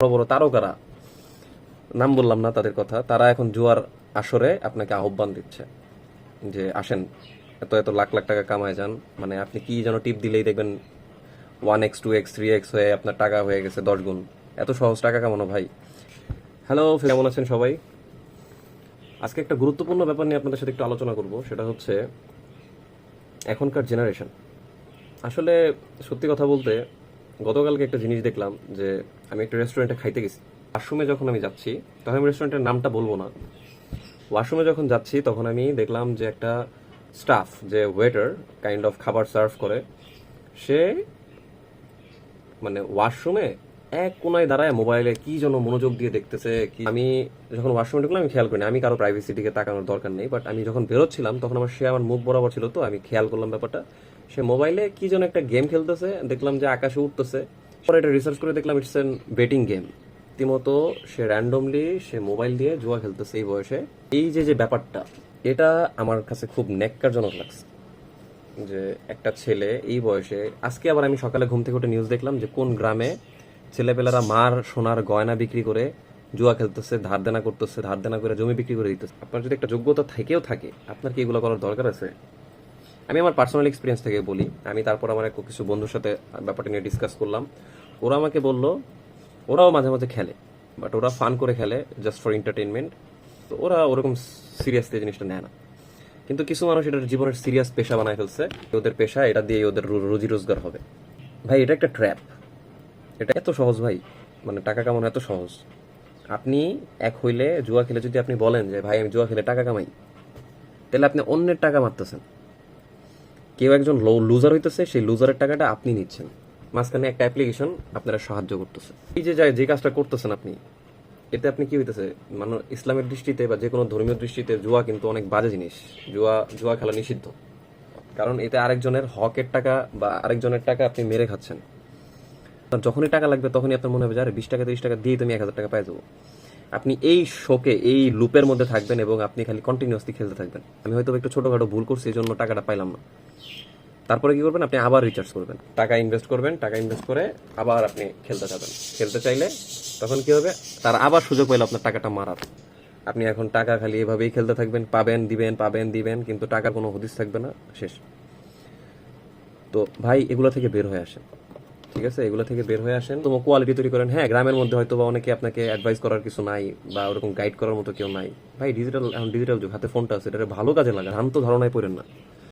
বড় বড় তারকারা। নাম বললাম না তাদের কথা। তারা এখন জুয়ার আসরে আপনাকে আহ্বান দিচ্ছে যে, আসেন, এত এত লাখ লাখ টাকা কামায় যান। মানে আপনি কি যেন টিপ দিলেই দেখবেন one X two X three X হয়ে আপনার টাকা হয়ে গেছে দশ গুণ। এত সহজ টাকা কামানো ভাই। হ্যালো কেমন আছেন সবাই? আজকে একটা গুরুত্বপূর্ণ ব্যাপার নিয়ে আপনাদের সাথে একটু আলোচনা করব। সেটা হচ্ছে, এখনকার জেনারেশন আসলে সত্যি কথা বলতে গতকালকে একটা জিনিস দেখলাম যে আমি একটা রেস্টুরেন্টে খাইতে গেছি। ওয়াশরুমে যখন আমি যাচ্ছি, তখন আমি রেস্টুরেন্টের নামটা বলব না। ওয়াশরুমে যখন যাচ্ছি, তখন আমি দেখলাম যে একটা স্টাফ যে ওয়েটার কাইন্ড অফ খাবার সার্ভ করে, সে মানে ওয়াশরুমে এক কোনায় দাঁড়ায় মোবাইলে কি যেন মনোযোগ দিয়ে দেখতেছে, কি আমি যখন ওয়াশরুমে ঢুকলাম, আমি খেয়াল করিনি। আমি কারও প্রাইভেসি দিকে তাকানোর দরকার নেই বাট আমি যখন বেরোচ্ছিলাম, তখন আমার সে আমার মুখ বরাবর ছিল, তো আমি খেয়াল করলাম ব্যাপারটা। সে মোবাইলে কি যেন একটা গেম খেলতেছে, দেখলাম যে আকাশে উঠতেছে। পরে এটা রিসার্চ করে দেখলাম ইটস এন বেটিং গেম রীতিমতো সে র্যান্ডমলি সে মোবাইল দিয়ে জুয়া খেলতেছে এই বয়সে। এই যে যে ব্যাপারটা, এটা আমার কাছে খুব নেককারজনক লাগছে। যে একটা ছেলে এই বয়সে, আজকে আবার আমি সকালে ঘুম থেকে উঠে নিউজ দেখলাম যে কোন গ্রামে ছেলেপেলারা মার, সোনার গয়না বিক্রি করে জুয়া খেলতেছে, ধার দেনা করতেছে, ধার দেনা করে জমি বিক্রি করে দিতেছে। আপনার যদি একটা যোগ্যতা থেকেও থাকে, আপনার কি এগুলো করার দরকার আছে? আমি আমার পার্সোনাল এক্সপিরিয়েন্স থেকে বলি। আমি তারপর আমার কিছু বন্ধুর সাথে ব্যাপারটা নিয়ে ডিসকাস করলাম। ওরা আমাকে বলল, ওরাও মাঝে মাঝে খেলে বাট ওরা ফান করে খেলে জাস্ট ফর এন্টারটেনমেন্ট তো ওরা ওরকম সিরিয়াসলি জিনিসটা নেয় না। কিন্তু কিছু মানুষ এটা জীবনের সিরিয়াস পেশা বানায় ফেলছে। ওদের পেশা, এটা দিয়ে ওদের রুজি রোজগার হবে। ভাই, এটা একটা ট্র্যাপ এটা এত সহজ ভাই। মানে টাকা কামানো এত সহজ। আপনি এক হইলে জুয়া খেলে যদি আপনি বলেন যে, ভাই, আমি জুয়া খেলে টাকা কামাই। তাহলে আপনি অন্যের টাকা মারতেছেন। কেউ একজন লুজার হইতেছে, সেই লুজারের টাকাটা আপনি নিচ্ছেন। মাঝখানে একটা অ্যাপ্লিকেশন আপনারা সাহায্য করতেছে। এই যে যে কাজটা করতেছেন আপনি, এতে আপনি কি হইতেছে? মানে ইসলামের দৃষ্টিতে বা যে কোনো ধর্মীয় দৃষ্টিতে জুয়া কিন্তু অনেক বাজে জিনিস। জুয়া জুয়া খেলা নিষিদ্ধ। কারণ এতে আরেকজনের হকের টাকা বা আরেকজনের টাকা আপনি মেরে খাচ্ছেন। যখনই টাকা লাগবে তখনই আপনার মনে হবে যে, আরে, বিশ টাকা, তিরিশ টাকা দিয়ে তুমি এক হাজার টাকা পাই যাব। আপনি এই শোকে, এই লুপের মধ্যে থাকবেন এবং আপনি খালি কন্টিনিউসলি খেলতে থাকবেন। আমি হয়তো একটু ছোটোখাটো ভুল করছি এই জন্য টাকাটা পাইলাম না। তারপরে কি করবেন? আপনি আবার রিচার্জ করবেন। টাকা ইনভেস্ট করবেন, টাকা ইনভেস্ট করে আবার আপনি খেলতে যাবেন। খেলতে চাইলে তখন কি হবে? তার আবার সুযোগ পাইলো আপনার টাকাটা মারার। আপনি এখন টাকা খালি এভাবেই খেলতে থাকবেন, পাবেন, দিবেন পাবেন, দিবেন, কিন্তু টাকার কোনো হদিস থাকবে না, শেষ। তো ভাই, এগুলো থেকে বের হয়ে আসেন। ঠিক আছে? এগুলো থেকে বের হয়ে আসেন। তোমার কোয়ালিটি তৈরি করেন। হ্যাঁ গ্রামের মধ্যে হয়তো বা অনেকে আপনাকে অ্যাডভাইস করার কিছু নাই বা ওরকম গাইড করার মতো কেউ নাই। ভাই ডিজিটাল এখন ডিজিটাল যুগ, হাতে ফোনটা আছে এটা ভালো কাজে লাগান। তো ধারণায় পড়েন না।